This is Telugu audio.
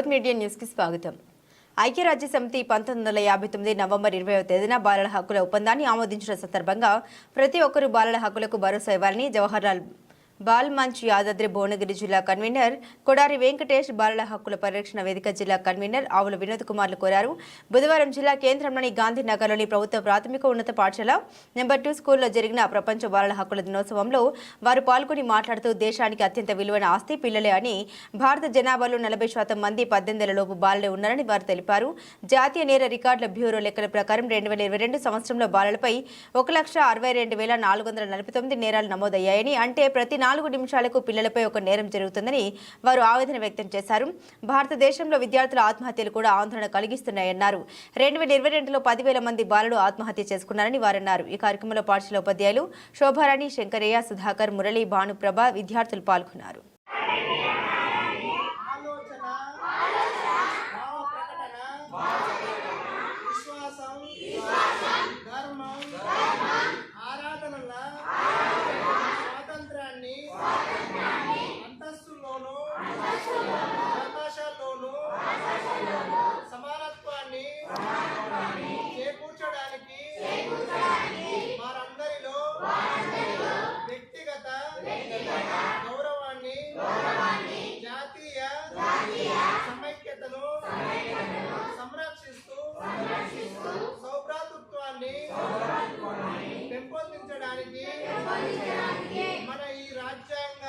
భగవత్ మీడియా న్యూస్కి స్వాగతం. ఐక్యరాజ్య సమితి పంతొమ్మిది వందల యాభై తొమ్మిది నవంబర్ ఇరవైవ తేదీన బాలల హక్కుల ఒప్పందాన్ని ఆమోదించిన సందర్భంగా ప్రతి ఒక్కరూ బాలల హక్కులకు భరోసా ఇవ్వాలని జవహర్లాల్ బాల్ మంచ్ యాదాద్రి భువనగిరి జిల్లా కన్వీనర్ కొడారి వెంకటేష్ బాలల హక్కుల పరిరక్షణ వేదిక జిల్లా కన్వీనర్ ఆవుల వినోద్ కుమార్లు కోరారు. బుధవారం జిల్లా కేంద్రంలోని గాంధీనగర్లోని ప్రభుత్వ ప్రాథమిక ఉన్నత పాఠశాల నెంబర్ టూ స్కూల్లో జరిగిన ప్రపంచ బాలల హక్కుల దినోత్సవంలో వారు పాల్గొని మాట్లాడుతూ దేశానికి అత్యంత విలువైన ఆస్తి పిల్లలే అని భారత జనాభాలో నలభై శాతం మంది పద్దెనిమిదిలలోపు బాలలే ఉన్నారని వారు తెలిపారు. జాతీయ నేర రికార్డుల బ్యూరో లెక్కల ప్రకారం రెండు వేల ఇరవై రెండు సంవత్సరంలో బాలలపై ఒక లక్ష అరవై రెండు వేల నాలుగు వందల నలభై తొమ్మిది నేరాలు నమోదయ్యాయని అంటే ప్రతి నాలుగు నిమిషాలకు పిల్లలపై ఒక నేరం జరుగుతుందని వారు ఆవేదన వ్యక్తం చేశారు. భారతదేశంలో విద్యార్థుల ఆత్మహత్యలు కూడా ఆందోళన కలిగిస్తున్నాయన్నారు. రెండు వేల ఇరవై రెండులో పదివేల మంది బాలలు ఆత్మహత్య చేసుకున్నారని వారన్నారు. ఈ కార్యక్రమంలో పాఠశాల ఉపాధ్యాయులు శోభారాణి శంకరయ్య సుధాకర్ మురళి భానుప్రభ విద్యార్థులు పాల్గొన్నారు. పెంపొందించడానికి మన ఈ రాజ్యాంగ